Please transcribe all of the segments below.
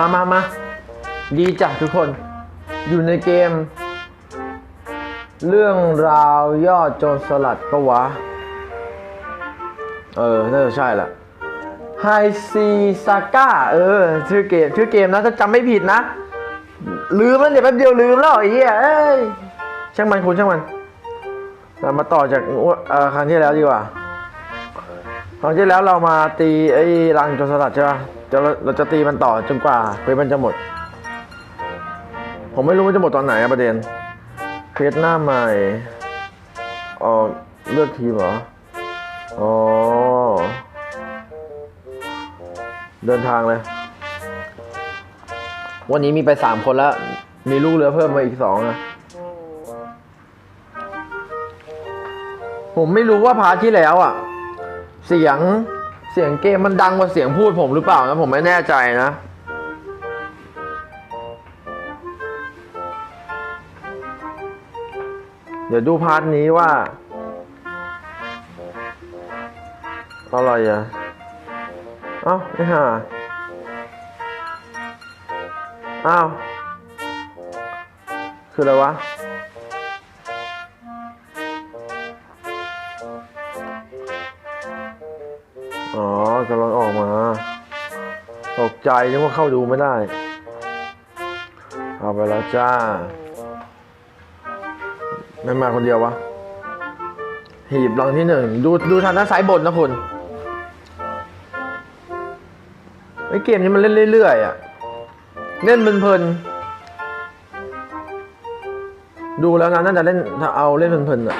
มามามาดีจ้ะทุกคน อยู่ในเกม เรื่องราวยอดโจรสลัดปะวะ เออ น่าจะใช่แหละไฮซีซาก้าเออ ชื่อเกม ชื่อเกมนะถ้าจำไม่ผิดนะ ลืมแล้วเดี๋ยวแป๊บเดียวลืมแล้วไอ้เหี้ยเอ้ย ช่างมันคุณช่างมัน เรามาต่อจากเอ่อครั้งที่แล้วดีกว่า ครั้งที่แล้วเรามาตีไอ้รังโจรสลัดใช่ปะ จะเราเราจะตีมันต่อจนกว่าเควสมันจะหมด ผมไม่รู้มันจะหมดตอนไหนอะประเด็นเควสหน้าใหม่อ๋อเลือกทีมเหรอ อ๋อ เดินทางเลย วันนี้มีไปสามคนแล้ว มีลูกเรือเพิ่มมาอีกสองนะผมไม่รู้ว่าพาร์ทที่แล้วอะ เสียง เสียงเกมมันดังกว่าเสียงพูดผมหรือเปล่านะผมไม่แน่ใจนะ เดี๋ยวดูพาร์ทนี้ว่าอะไรอะเอ้าไอ้ห่าอ้าว คืออะไรวะ ใจนึกว่าเข้าดูไม่ได้ เอาไปแล้วจ้า ไม่มาคนเดียววะ หีบรังที่หนึ่ง ดูดูทางด้านซ้ายบนนะคุณไอเกมนี้มันเล่นเรื่อยๆอะ เล่นเพลินๆดูแล้วนะน่าจะเล่นถ้าเอาเล่นเพลินๆอะ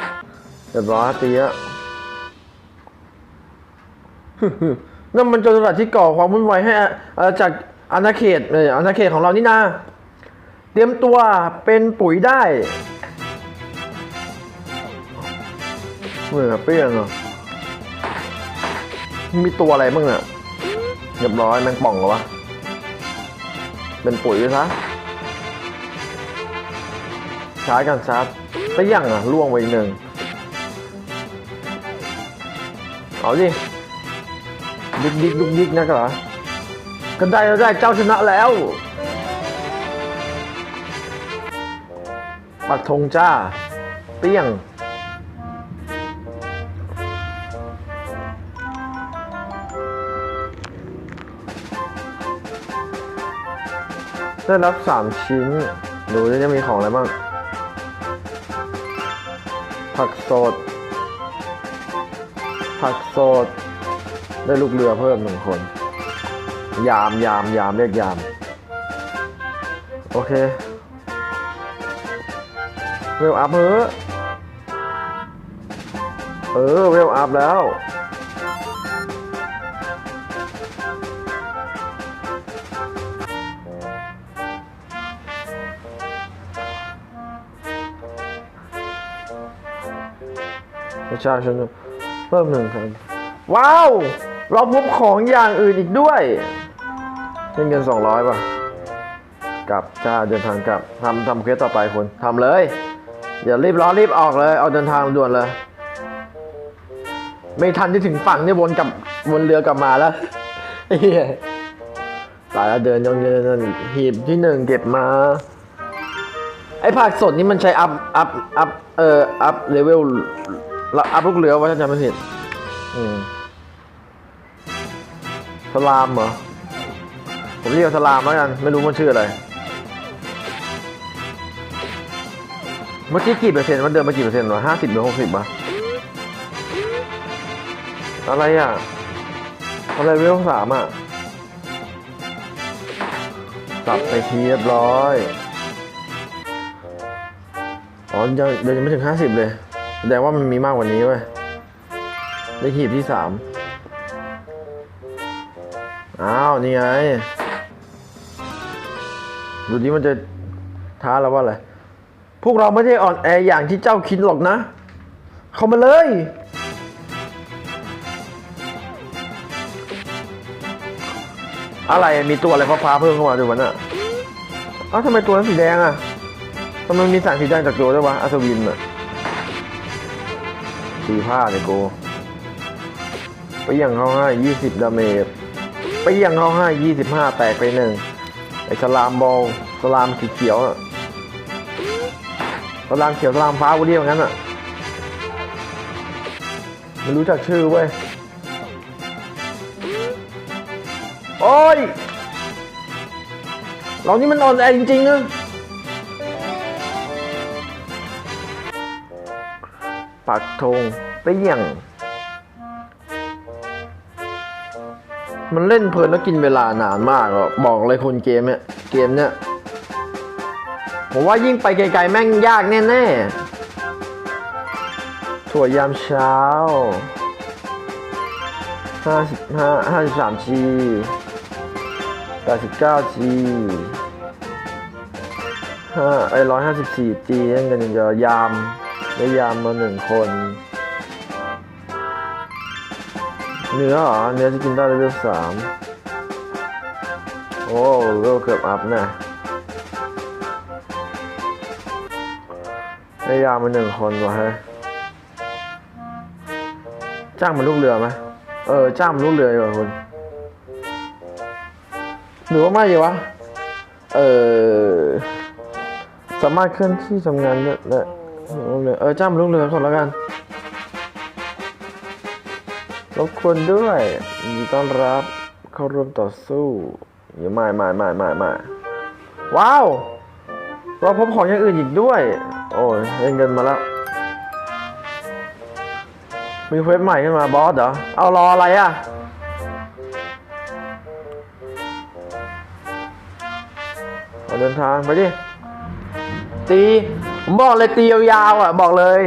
เรียบร้อตีอะ นั่นมันจรสลัดที่ก่อความวุ่นวายให้อาณาจากอาณาเขตเอออาณาเขตของเรานี่นา เตรียมตัวเป็นปุ๋ยได้เหมือนเปี้ยงเหรอมีตัวอะไรบ้างเนี่ยเรียบร้อยแมงป่องเหรอวะ เป็นปุ๋ยซะใช้กันซัดไปยังอะล่วงไปอีกหนึ่งเอาดิ ดิกดิกดุกดิกนะเหรอก็ได้ก็ได้เจ้าชนะแล้ว ปักธงจ้า เปี้ยง ได้รับสามชิ้น ดูจะมีของอะไรบ้าง ผักสด ผักสด ได้ลูกเรือเพิ่มหนึ่งคน ยามยามยามเรียกยาม โอเคเวลอัพเฮ้เออเวลอัพแล้วประชาชนเพิ่มหนึ่งคนว้าว เราพบของอย่างอื่นอีกด้วยเงินเงินสองร้อยป่ะ กลับจ้าเดินทางกลับทำทำเควสต่อไปคุณทำเลย อย่ารีบร้อนรีบออกเลย เอาเดินทางด่วนเลย ไม่ทันที่ถึงฝั่งเนี่ยวนกลับวนเรือกลับมาแล้วเฮียตายแล้วเดินยองเดินเดินหีบที่หนึ่งเก็บมา ไอ้ผักสดนี่มันใช้อัพอัพอัพเอ่ออัพเลเวลอัพลูกเรือว่าถ้าจำไม่ผิดอืม สลามเหรอ ผมเรียกสลามแล้วกัน ไม่รู้มันชื่ออะไร เมื่อกี้กี่เปอร์เซ็นต์มันเดินมากี่เปอร์เซ็นต์วะห้าสิบหรือหกสิบวะอะไรอะ อะไรเวลสามอะตัดไปทีเรียบร้อย อ๋อยังเดินยังไม่ถึงห้าสิบเลย แสดงว่ามันมีมากกว่านี้เว้ยได้หีบที่สาม อ้าว นี่ไง ดูนี้มันจะท้าเราว่าอะไร พวกเราไม่ได้อ่อนแออย่างที่เจ้าคิดหรอกนะ เข้ามาเลยอะไรมีตัวอะไรฟ้าๆเพิ่มเข้ามาดูมันอะอ้าวทำไมตัวนั้นสีแดงอะทำไมมีสารสีแดงจากตัวด้วยวะอัศวินอะสีผ้าเลยโกไปยังเขาให้ยี่สิบดาเมจ ไปยังเขาให้ยี่สิบห้าแตกไปหนึ่งไอ้สลามบอลสลามสีเขียวอะสลามเขียวสลามฟ้ากูเรียกว่างั้นอะไม่รู้จักชื่อเว้ยโอ้ยเรานี่มันอ่อนแอจริงๆอะปักธงเปี้ยง มันเล่นเพลินแล้วกินเวลานานมากอะบอกเลยคนเกมเนี่ยเกมเนี่ยผมว่ายิ่งไปไกลๆแม่งยากแน่ๆถั่วยามเช้าห้าสิบห้าห้าสิบสามจีแปดสิบเก้าจีห้าไอร้อยห้าสิบสี่จีเล่นกันอย่างเดียวยามได้ยามมาหนึ่งคน เนื้อเหรอเนื้อที่กินได้เลเวลสามโอ้เลเวลเกือบอัพนะได้ยามาหนึ่งคนวะเฮ้จ้างมันลูกเรือไหมเออ จ้างมันลูกเรือดีกว่าคุณหรือว่าไม่ดีวะ เออ สามารถเคลื่อนที่ทำงานได้ลูกเรือเออ จ้างมันลูกเรือก่อนแล้วกัน รบกวนด้วยยินดีต้อนรับเข้าร่วมต่อสู้อย่าไม่ไม่ไม่ไม่ไม่ว้าว เราพบของอย่างอื่นอีกด้วย โอ้ยได้เงินมาแล้ว มีเควสใหม่ขึ้นมาบอสเหรอ เอารออะไรอะ เอาเดินทางไปดิ ตี ผมบอกเลยตียาวๆอะ บอกเลย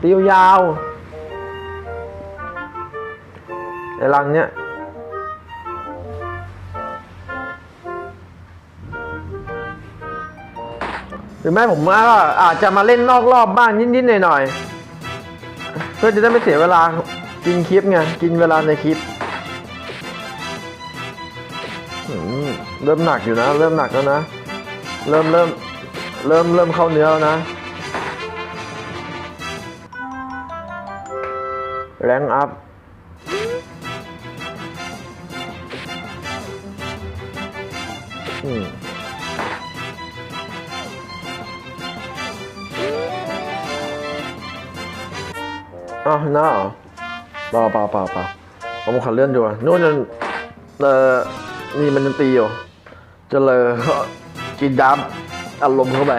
ตียาวๆ ไอ้รังเนี้ยหรือไม่ผมว่าก็อาจจะมาเล่นนอกรอบบ้างนิดๆหน่อยๆเพื่อจะได้ไม่เสียเวลากินคลิปไงกินเวลาในคลิปเริ่มหนักอยู่นะ เริ่มหนักแล้วนะ เริ่มเริ่มเริ่มเริ่มเข้าเนื้อแล้วนะ แรงอัพ อืมอ้าวน้าเหรอเปล่าเปล่าเปล่าเปล่าผมขันเลื่อนดูอะนู่นนั่นเออนี่มันตีอยู่จะเลยกินดับอารมณ์เข้าไป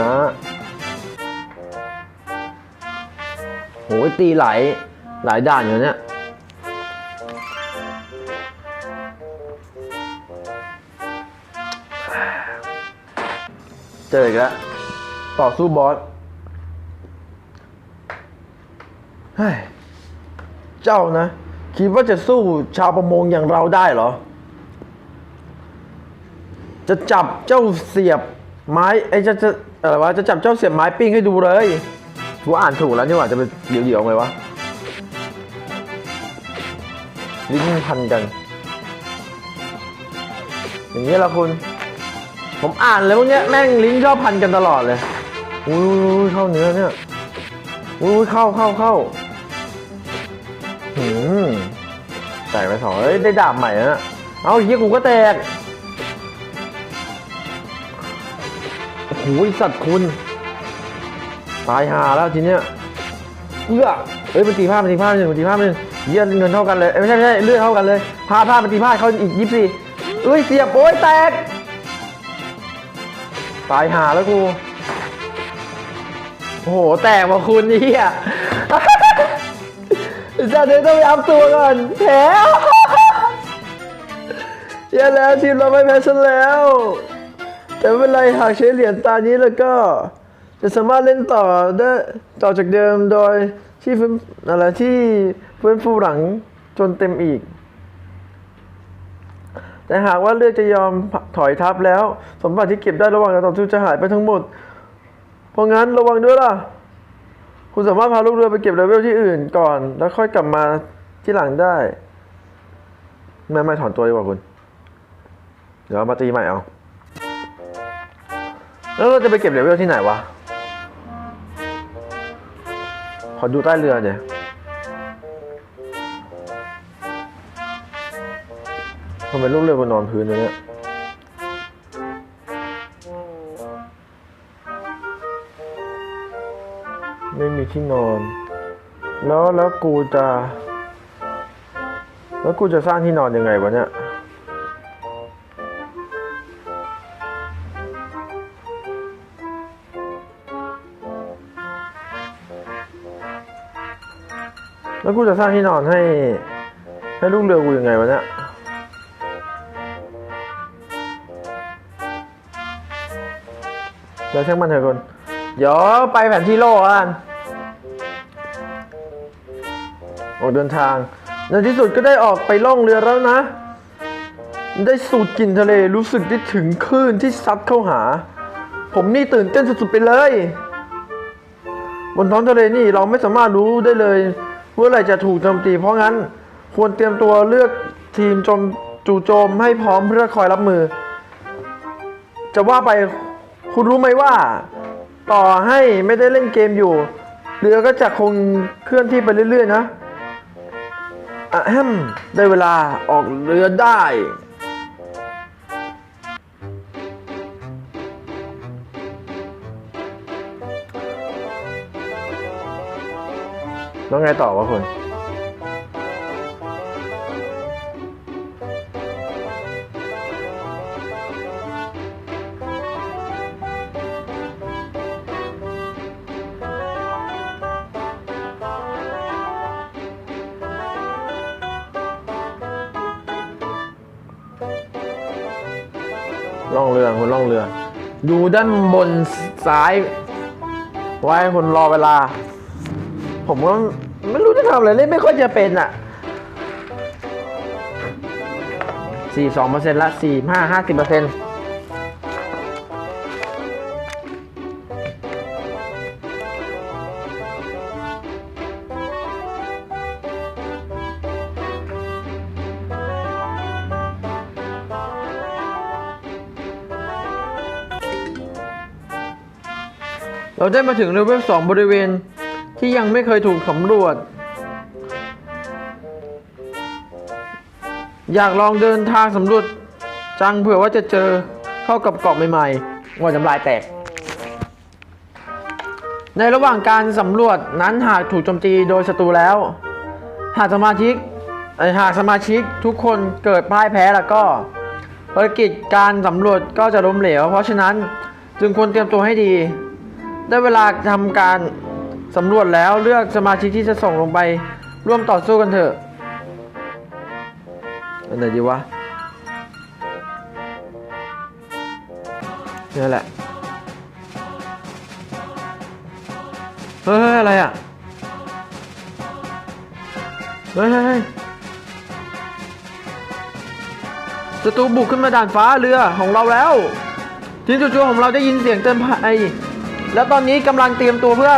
นะ โหตีหลายหลายด่านอยู่เนี่ยเจออีกแล้วต่อสู้บอสเฮ้ยเจ้านะ คิดว่าจะสู้ชาวประมงอย่างเราได้เหรอ จะจับเจ้าเสียบไม้ไอ้จะจะ อะไรวะจะจับเจ้าเสียบไม้ปิ้งให้ดูเลยกูอ่านถูกแล้วนี่หว่าจะเป็นเดี่ยวๆไงวะลิ้นพันกัน อย่างนี้ละคุณ ผมอ่านเลยพวกเนี้ยแม่งลิ้นชอบพันกันตลอดเลยอุ้ยเข้าเนื้อเนี่ยอุ้ยเข้าเข้าเข้าหืมแตกไปสองเอ้ยได้ดาบใหม่นะเอาเฮียกูก็แตก หสัตว์คุณ ตายหาแล้วทีเนี้ยเอื้อเอ้ยมันตีผ้ามันตีผ้าหนึ่งมันตีผ้าหนึ่งเยี่ยเงินเท่ากันเลยไม่ใช่ไม่ใช่เลือดเท่ากันเลยผ้าผ้ามันตีผ้าเขาอีกยี่สิบสี่เอ้ยเสียบโอ้ยแตกตายหาแล้วกูโอ้โหแตกว่ะคุณนี่อะจะเดี๋ยวต้องไปอัพตัวก่อนแผลแย่แล้วทีมเราไม่แพ้ฉันแล้ว แต่ไม่เป็นไรหากใช้เหรียญตานี้แล้วก็จะสามารถเล่นต่อได้ต่อจากเดิมโดยที่ฟื้นอะไรที่ฟื้นฟูหลังจนเต็มอีก แต่หากว่าเลือกจะยอมถอยทับแล้ว สมบัติที่เก็บได้ระหว่างการต่อสู้จะหายไปทั้งหมด เพราะงั้นระวังด้วยล่ะ คุณสามารถพาลูกเรือไปเก็บเลเวลที่อื่นก่อน แล้วค่อยกลับมาที่หลังได้ ไม่ไม่ถอนตัวดีกว่าคุณ เดี๋ยวมาตีใหม่เอา แล้วเราจะไปเก็บเลเวลที่ไหนวะ ขอดูใต้เรือเดี๋ยวทำไมลูกเรือมันนอนพื้นอย่างเนี้ยไม่มีที่นอน แล้วแล้วกูจะ แล้วกูจะสร้างที่นอนยังไงวะเนี่ย แล้วกูจะสร้างที่นอนให้ ให้ลูกเรือกูยังไงวะเนี่ยเดี๋ยวช่างมันเถอะคนเดี๋ยวไปแผนที่โลกกันออกเดินทาง ในที่สุดก็ได้ออกไปล่องเรือแล้วนะ ได้สูดกลิ่นทะเลรู้สึกได้ถึงคลื่นที่ซัดเข้าหา ผมนี่ตื่นเต้นสุดๆไปเลย บนท้องทะเลนี่เราไม่สามารถรู้ได้เลย ว่าอะไรจะถูกโจมตี เพราะงั้นควรเตรียมตัวเลือกทีมโจมจู่โจมให้พร้อมเพื่อคอยรับมือ จะว่าไปคุณรู้ไหมว่า ต่อให้ไม่ได้เล่นเกมอยู่ เรือก็จะคงเคลื่อนที่ไปเรื่อยๆนะอะแฮมได้เวลาออกเรือได้ แล้วไงต่อวะคุณ ล่องเรือคุณล่องเรือ อยู่ด้านบนซ้าย ไว้คุณรอเวลา ผมก็ไม่รู้จะทำอะไรเล่นไม่ค่อยจะเป็นอะสี่สองเปอร์เซ็นต์ละสี่ห้าห้าสิบเปอร์เซ็นต์เราได้มาถึงเลเวลสองบริเวณ ที่ยังไม่เคยถูกสำรวจ อยากลองเดินทางสำรวจจังเผื่อว่าจะเจอเข้ากับเกาะใหม่ๆว่าน้ำลายแตก ในระหว่างการสำรวจนั้นหากถูกโจมตีโดยศัตรูแล้ว หากสมาชิกหากสมาชิกทุกคนเกิดพ่ายแพ้แล้วก็ภารกิจการสำรวจก็จะล้มเหลว เพราะฉะนั้นจึงควรเตรียมตัวให้ดี ได้เวลาทำการ สำรวจแล้วเลือกสมาชิกที่จะส่งลงไปร่วมต่อสู้กันเถอะอันไหนดีวะนี่แหละ เฮ้ยอะไรอะเฮ้ยเฮ้ยเฮ้ยศัตรูบุกขึ้นมาด่านฟ้าเรือของเราแล้วทีมจู่ๆของเราได้ยินเสียงเตือนภัย แล้วตอนนี้กำลังเตรียมตัวเพื่อ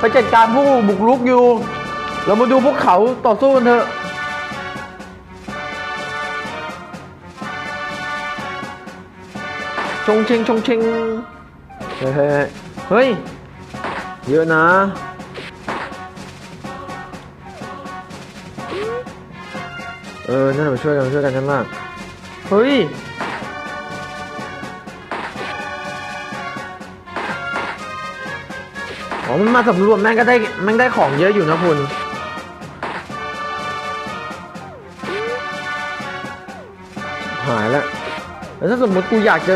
ไปจัดการผู้บุกรุกอยู่ เรามาดูพวกเขาต่อสู้กันเถอะ ชงเชงชงเชงเฮ้ยเฮ้ยเฮ้ยเยอะนะเออ นั่นเราช่วยกันช่วยกันชั้นมาก เฮ้ย อ๋อมันมาสำรวจแม่งก็ได้แม่งได้ของเยอะอยู่นะคุณ หายแล้วแล้วถ้าสมมติกูอยากจะ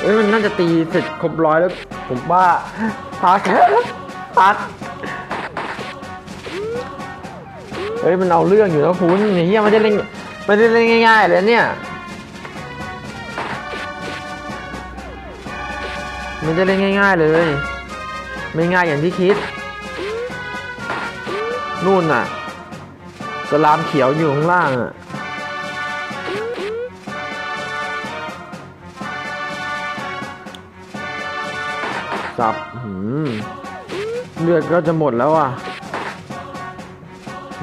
เอ้ยมันน่าจะตีเสร็จครบร้อยแล้ว ผมว่าพักพักเฮ้ยมันเอาเรื่องอยู่นะคุณเฮียมันจะเล่นม่ได้เล่นง่ายๆเลยเนี่ยมันจะเล่นง่าย ๆเลย ไม่ง่ายอย่างที่คิด นู่นน่ะสลามเขียวอยู่ข้างล่างอะสับหืมเลือดก็จะหมดแล้วอะ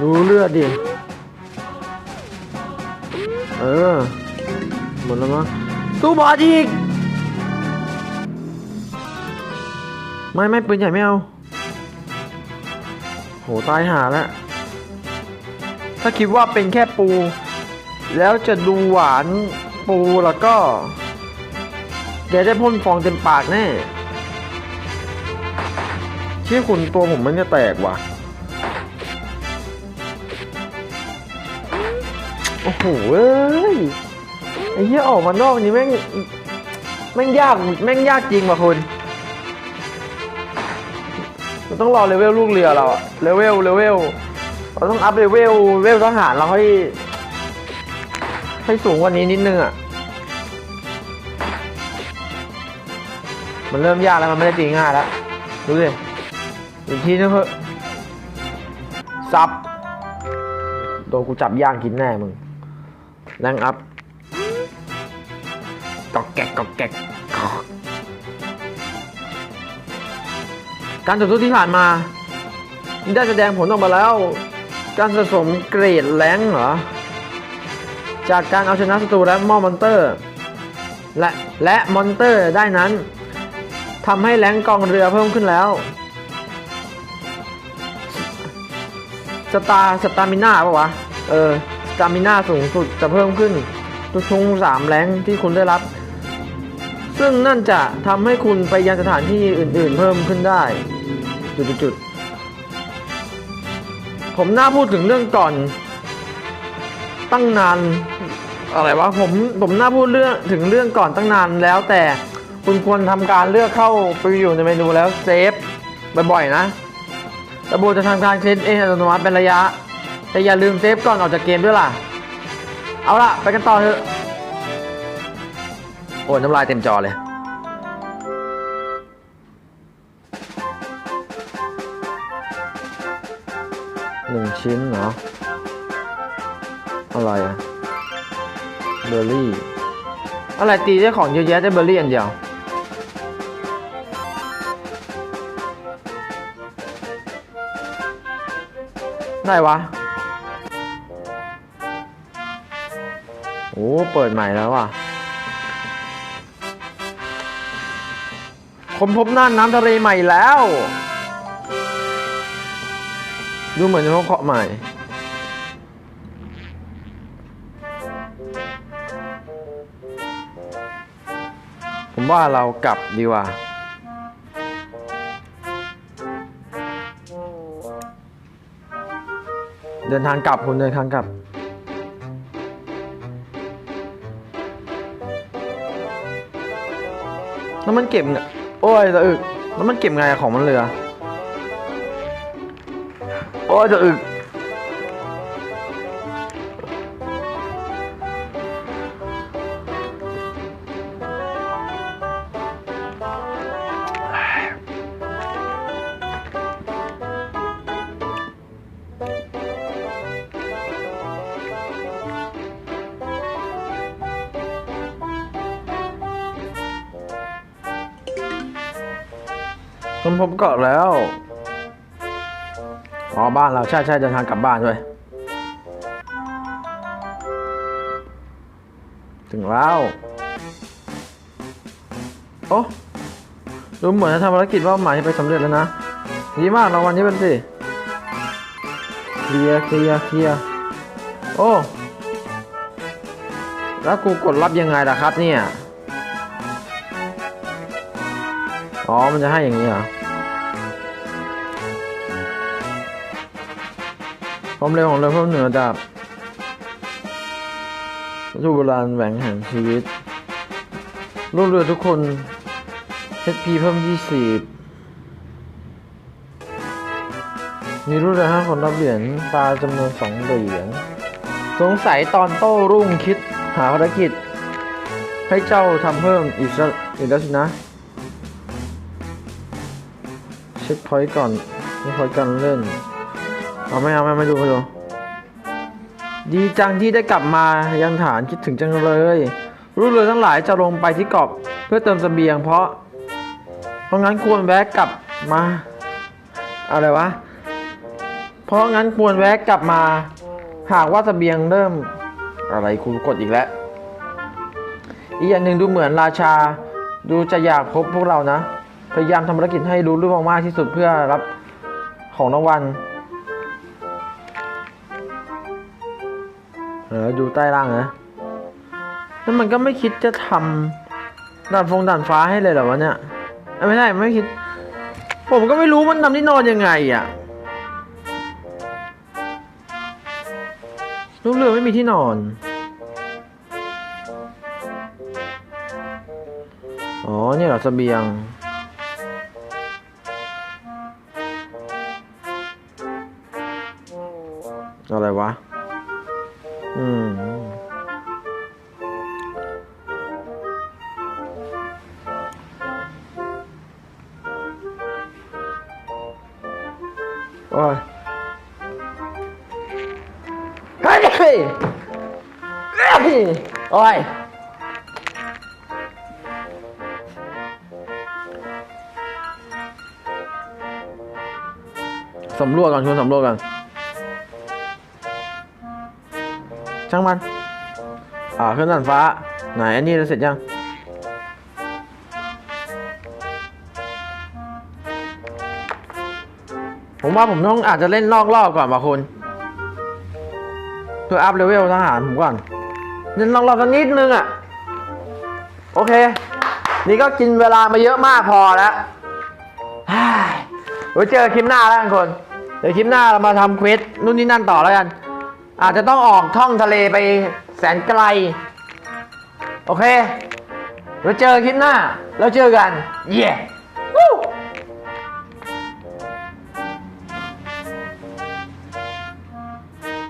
ดูเลือดดิ เออ หมดแล้วมั้งตู้บอดอีก ไม่ไม่ปืนใหญ่ไม่เอา โหตายหาแล้ว ถ้าคิดว่าเป็นแค่ปู แล้วจะดูหวานปูแล้วก็แกได้พ่นฟองเต็มปากแน่เชี่ยคุณตัวผมมันจะแตกว่ะ โอ้โหเอ้ยไอ้เหี้ยออกมานอกนี้แม่ง แม่งยาก แม่งยากจริงว่ะคุณมัน ต้องรอเลเวลลูกเรือเราอะเลเวลเลเวลเราต้องอัพเลเวลเลเวลทหารเราให้ให้สูงกว่านี้นิดนึงอะมันเริ่มยากแล้วมันไม่ได้ตีง่ายแล้วดูดิอีกทีนึงเถอะซับโดนกูจับย่างกินแน่มึงแรงอัพกอกแกกกอกแกกกอก การต่อสู้ที่ผ่านมา ได้แสดงผลออกมาแล้ว การสะสมเกรดแรงเหรอ จากการเอาชนะศัตรูและมอมอนเตอร์ และและมอนเตอร์ได้นั้นทำให้แรงกองเรือเพิ่มขึ้นแล้ว สตาสตามิน่าปะวะ เออ สตามิน่าสูงสุดจะเพิ่มขึ้น ทุกๆสามแรงที่คุณได้รับ ซึ่งนั่นจะทำให้คุณไปยังสถานที่อื่นๆเพิ่มขึ้นได้ จุดๆผมน่าพูดถึงเรื่องก่อน ตั้งนานอะไรวะผมผมน่าพูดเรื่องถึงเรื่องก่อนตั้งนานแล้วแต่คุณควรทำการเลือกเข้าไปอยู่ในเมนูแล้วเซฟบ่อยๆนะระบบจะทำการเซฟเองอัตโนมัติเป็นระยะ แต่อย่าลืมเซฟก่อนออกจากเกมด้วยล่ะ เอาล่ะ ไปกันต่อเถอะ โอ้น้ำลายเต็มจอเลย หนึ่งชิ้นเหรอ อะไรอะเบอร์รี่ อะไรตีได้ของเยอะแยะได้เบอร์รี่อันเดียวได้วะ โอ้เปิดใหม่แล้วว่ะคนพบน่านน้ำทะเลใหม่แล้ว ดูเหมือนจะพบเกาะใหม่ ผมว่าเรากลับดีกว่า เดินทางกลับคุณเดินทางกลับแล้วมันเก็บไงโอ้ยจะอึกแล้วมันเก็บไงของมันเรือ โอ้จะอึกคนพบเกาะแล้ว อ๋อบ้านเราใช่ใช่เดินทางกลับบ้านด้วย ถึงแล้ว โอ้ดูเหมือนจะทำภารกิจว่าหมายไปสำเร็จแล้วนะ ดีมากรางวัลนี้เป็นสิเคลียร์เคลียร์เคลียร์โอ้ แล้วกูกดรับยังไงล่ะครับเนี่ย อ๋อ มันจะให้อย่างนี้เหรอ ความเร็วของเรือเพิ่มเหนือจากวัตถุโบราณแหวงแห่งชีวิตลูกเรือทุกคน HP เพิ่ม 20 มีลูกเรือ5คนรับเหรียญตาจำนวน2เหรียญสงสัยตอนโต้รุ่งคิดหาภารกิจ ให้เจ้าทำเพิ่มอีกสักอีกแล้วสินะ เช็คพอยต์ก่อนเช็คพอยต์การเล่น เอาไม่เอาไม่มาดูมาดูดีจังที่ได้กลับมายังฐานคิดถึงจังเลยรู้เรือทั้งหลายจะลงไปที่เกาะเพื่อเติมเสบียง เพราะ เพราะงั้นควรแวะกลับมาอะไรวะ เพราะงั้นควรแวะกลับมา หากว่าเสบียงเริ่ม อะไรคุณกดอีกแล้ว อีกอย่างหนึ่งดูเหมือนราชา ดูจะอยากพบพวกเรานะ พยายามทำภารกิจให้รู้เรื่องมากที่สุดเพื่อรับของรางวัล เออดูใต้ล่างนะแล้วมันก็ไม่คิดจะทำด่านฟงด่านฟ้าให้เลยเหรอวะเนี่ยไม่ใช่ไม่คิด ผมก็ไม่รู้มันทำที่นอนยังไงอะลูกเรือไม่มีที่นอน อ๋อ เนี่ยเหรอเสบียง อะไรวะ อืมโอ้ยเฮ้ยเฮ้ยโอ้ยสำรวจก่อนชวนสำรวจก่อน ช่างมัน อ่าเครื่องดันฟ้า ไหนอันนี้เราเสร็จยัง ผมว่าผมต้องอาจจะเล่นนอกรอบก่อนว่ะคุณเพื่ออัพเลเวลทหารผมก่อนเล่นนอกรอบสักนิดนึงอะ โอเค นี่ก็กินเวลามาเยอะมากพอแล้วไว้เจอคลิปหน้าแล้วกันคน เดี๋ยวคลิปหน้าเรามาทำเควสนู่นนี่นั่นต่อแล้วกัน อาจจะต้องออกท่องทะเลไปแสนไกล โอเค เราเจอคลิปหน้าแล้วเจอกัน เย้ yeah.